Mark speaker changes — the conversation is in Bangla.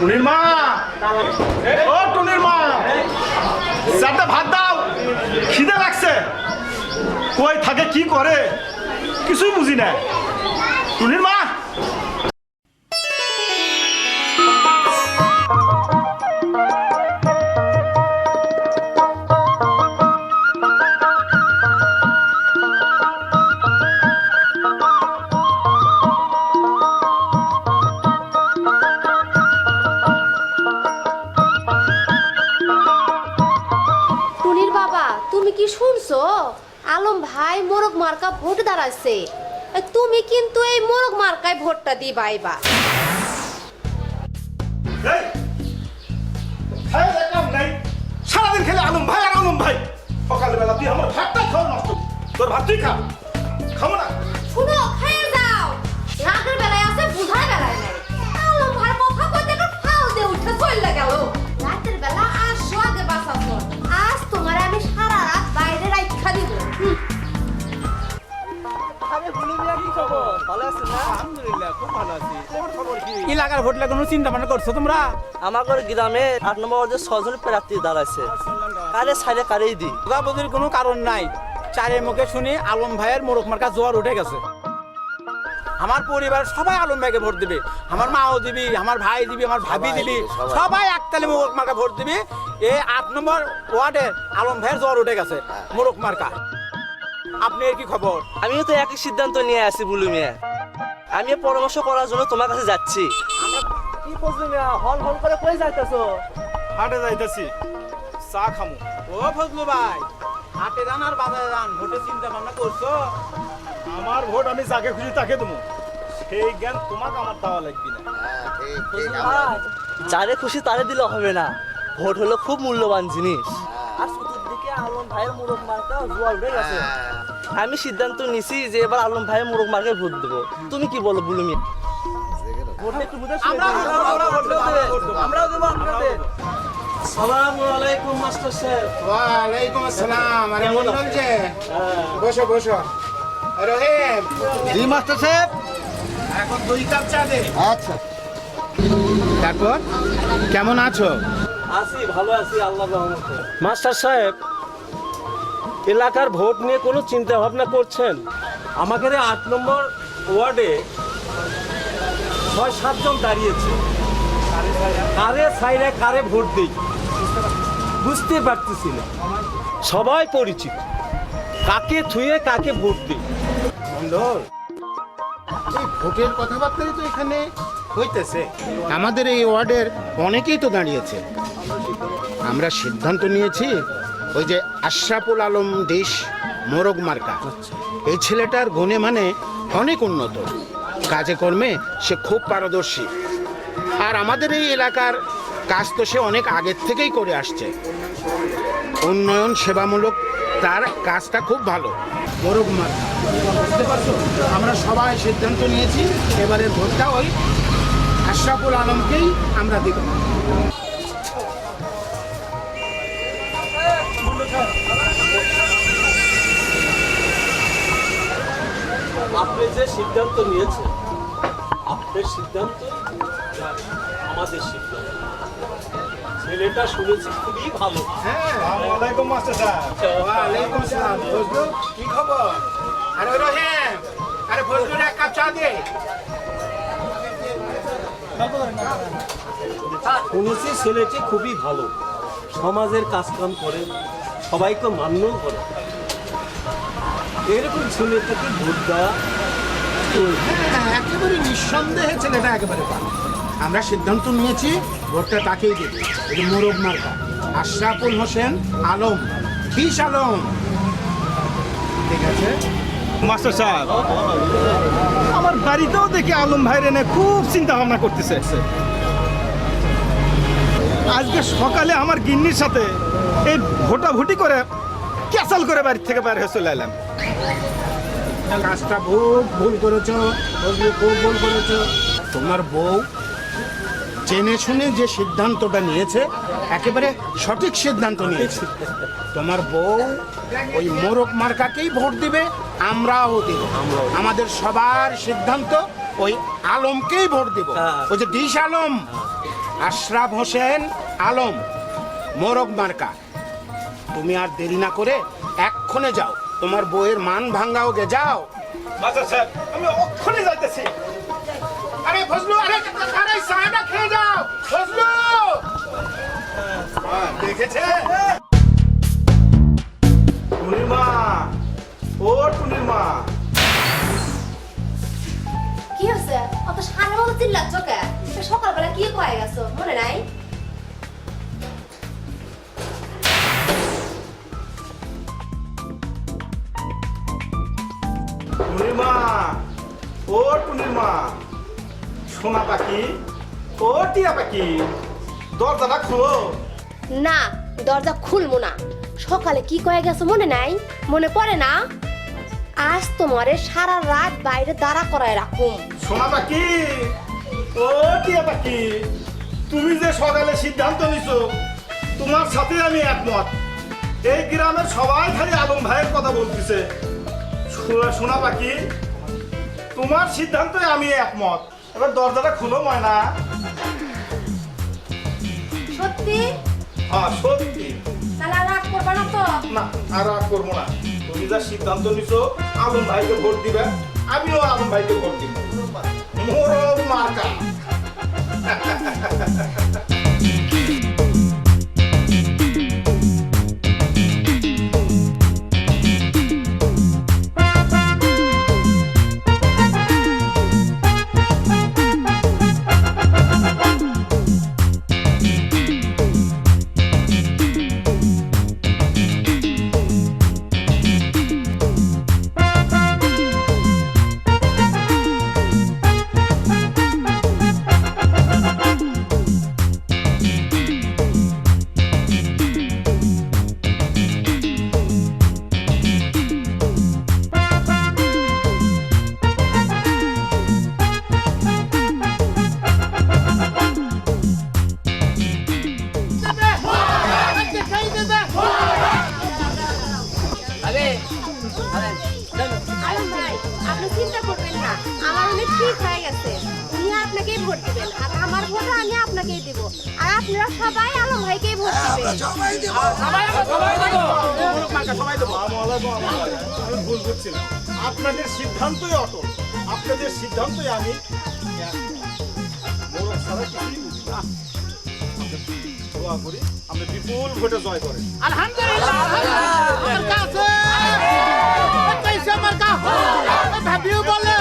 Speaker 1: টুনির মা। ও টুনির মা। চারটা ভাত দাও। খিদে লাগছে। কই থাকে, কি করে? কিছুই বুঝি না। টুনির মা
Speaker 2: তুমি কি শুনছো? আলম ভাই মোরগ মার্কা ভোট দাঁড়াচ্ছে তুমি কিন্তু এই মোরগ মার্কায় ভোটটা
Speaker 1: কাম নাই। সারাদিন খেলে আলম ভাই আর আলম ভাই। সকালবেলা তুই আমার ভাতটা খাওয়া নষ্ট। তোর ভাত তুই খা। খাব না।
Speaker 2: শুনো খেয়ে যাও। রাতের বেলায় আছে বুঝার বেলায় নাই। আলম ভাই কথা কইতে একটা ফাল দিয়ে উঠে চলে গেল।
Speaker 3: এলাকার ভোট লাগানো চিন্তা ভাবনা করছ তোমরা?
Speaker 4: আমাদের গ্রামে আট নম্বর ওয়ার্ডে ছজন প্রার্থী দাঁড়াইছে। কারে সাইডে কারেই দি।
Speaker 3: বুঝির কোনো কারণ নাই। চারের মুখে শুনি আলম ভাইয়ের মোরক মার্কা জোয়ার উঠে গেছে। আমার পরিবার সবাই আলম ভাইকে ভোট দিবে। আমার মাও দিবি আমার ভাই দিবি আমার ভাবি দিবি। সবাই একতালে মোরক মার্কা ভোট দিবি। এই আট নম্বর ওয়ার্ডের আলম ভাইয়ের জ্বর উঠে গেছে মোরক মার্কা। আপনি কি খবর?
Speaker 4: আমিও তো একই সিদ্ধান্ত নিয়ে আসি বুলু মিয়া। আমি পরামর্শ করার জন্য তোমার কাছে যাচ্ছি। কি বুঝলি মিয়া হল হল করে কই যাইতেছো?
Speaker 1: হাটে যাইতেছি। চা খামু।
Speaker 3: ও ফজলু ভাই হাটে যান আর বাজারে যান ভোটের চিন্তা ভাবনা করছ?
Speaker 1: আমার ভোট আমি যাকে খুশি তাকে দেবো। সেই জ্ঞান তোমাকে আমার দেওয়া লাগবে না।
Speaker 4: যারে খুশি তারে দিলে হবে না। ভোট হলো খুব মূল্যবান জিনিস। আলম ভাইয়ের মোরগ মার্কা জোয়ার উঠে গেছে আমি সিদ্ধান্ত নিছি যে এবার আলম ভাইয়ের মোরগ মার্কায় ভোট দেবো। তুমি কি বলো বুলু মিয়া? ভোটটা একটু বুঝে শুনে
Speaker 3: আমরা
Speaker 4: দাও।
Speaker 3: আমরা ভোট দেবো আমরাও দেবো আপনাদের
Speaker 4: সালামু আলাইকুম মাস্টার সাহেব।
Speaker 5: ওয়ালাইকুম আসসালাম। আরে মন্ডল যে? বসো বসো। রহিম
Speaker 6: জি মাস্টার সাহেব।
Speaker 5: এখন দুই কাপ চা দে।
Speaker 6: আচ্ছা।
Speaker 5: তারপর? কেমন আছো?
Speaker 4: আছি ভালো আছি আল্লাহ
Speaker 7: মাস্টার সাহেব এলাকার ভোট নিয়ে কোনো চিন্তা ভাবনা করছেন? আমাদের আট নম্বর ওয়ার্ডে ছয় সাতজন দাঁড়িয়েছে। কারে সাইডে কারে ভোট দিই বুঝতে পারতেছি না। সবাই পরিচিত। কাকে থুয়ে, কাকে ভোট দিই
Speaker 5: মন্ডল ভোটের কথাবার্তাই তো এখানে হইতেছে। আমাদের এই ওয়ার্ডের অনেকেই তো দাঁড়িয়েছে। আমরা সিদ্ধান্ত নিয়েছি ওই যে আশরাফুল আলম দেশ মোরগ মার্কা। এই ছেলেটার গুণে মানে অনেক উন্নত। কাজে কর্মে সে খুব পারদর্শী। আর আমাদের এই এলাকার কাজ তো সে অনেক আগের থেকেই করে আসছে। উন্নয়ন সেবামূলক তার কাজটা খুব ভালো। মোরগ মার্কা। বুঝতে পারছ? আমরা সবাই সিদ্ধান্ত নিয়েছি এবারের ভোটটা ওই আশরাফুল আলমকেই আমরা দেব।
Speaker 7: আপনি যে সিদ্ধান্ত নিয়েছেন আপনার সিদ্ধান্ত আমাদের সিদ্ধান্ত। ছেলেটা শুনেছি খুবই ভালো।
Speaker 1: ওয়ালাইকুম মাস্টার
Speaker 5: ওয়ালাইকুম কি খবর? আরে রহিম আরে ফজলুর এক কাপ চা দে।
Speaker 7: শুনেছি ছেলেটি খুবই ভালো। সমাজের কাজকাম করে সবাইকে মান্য করে। এরকম ছেলেটাকে ভোট দেওয়া
Speaker 5: হ্যাঁ একেবারে নিঃসন্দেহে ছেলেটা একেবারে আমরা সিদ্ধান্ত নিয়েছি ভোটটা তাকেই দেবে। এই যে মোরগ মার্কা। আশরাফুল হোসেন আলম। বিশ আলম ঠিক আছে?
Speaker 1: মাস্টার সাহেব আমার বাড়িতেও দেখি আলম ভাইরে খুব চিন্তা ভাবনা করতেছে। আজকে সকালে আমার গিন্নির সাথে এই ভোটাভুটি করে ক্যাসাল করে বাড়ির থেকে বাইরে হয়ে চলে এলাম।
Speaker 5: কাজটা খুব ভুল করেছ খুব ভুল করেছ। তোমার বউ জেনে শুনে যে সিদ্ধান্তটা নিয়েছে একেবারে সঠিক সিদ্ধান্ত নিয়েছে। তোমার বউ ওই মোরক মার্কাকেই ভোট দিবে আমরাও দেব। আমাদের সবার সিদ্ধান্ত ওই আলমকেই ভোট দেব।
Speaker 7: হ্যাঁ।
Speaker 5: ওই যে ডিশ আলম আশরাফ হোসেন আলম মোরগ মার্কা। তুমি আর দেরি না করে এক্ষণে যাও। তোমার বইয়ের মান ভাঙ্গাও গে যাও।
Speaker 1: আমি অক্ষণে যাইতেছি।
Speaker 5: আরে ফজলু আরে আরে খেয়ে যাও। ফজলু!
Speaker 1: দেখেছে? ও
Speaker 2: কি হচ্ছে অত সারা মতো চিল্লাচ্ছ কে? সকালবেলা কি কয়ে গেছো? মনে নাই?
Speaker 1: ও টুনির সোনা পাখি ও টিয়া পাখি দরজাটা খোলো।
Speaker 2: না দরজা খুলবো না। সকালে কি কয়ে গেছো মনে নাই? মনে পড়ে না? আজ তোমারে সারা রাত বাইরে দাঁড়া করায় রাখুম।
Speaker 1: সোনা পাখি ও টিয়া পাখি তুমি যে সকালে সিদ্ধান্ত নিছো তোমার সাথে আমি একমত। এই গ্রামের সবাই খালি আলম ভাইয়ের কথা বলতেছে। সোনা- পাখি তোমার সিদ্ধান্তে আমি একমত। এবার দরজাটা খুলো ময়না।
Speaker 2: সত্যি?
Speaker 1: হ্যাঁ সত্যি।
Speaker 2: তাহলে আর রাগ করবে না তো?
Speaker 1: না আর রাগ করব না। তুমি যা সিদ্ধান্ত নিছো আলম ভাইকে ভোট দিবে আমিও আলম ভাইকে ভোট দিব। মোরম মার্কা
Speaker 2: আলম ভাই আপনি চিন্তা করবেন না আমার অনেক ঠিক হয়ে গেছে। উনি আপনাকেই ভোট দিবেন আর আমার ভোটও আমি আপনাকেই দিব। আর আপনারা সবাই আলম ভাইকেই ভোট দিবেন।
Speaker 1: আমি ভুল করছিলাম আপনাদের সিদ্ধান্তই অটল। আপনাদের সিদ্ধান্তই আমি। ছাড়া কিছুই দোয়া করি আপনি বিপুল ভোটে জয় করেন
Speaker 3: আলহামদুলিল্লাহ আমার কাছে আমার কাছে ভাবিও বলে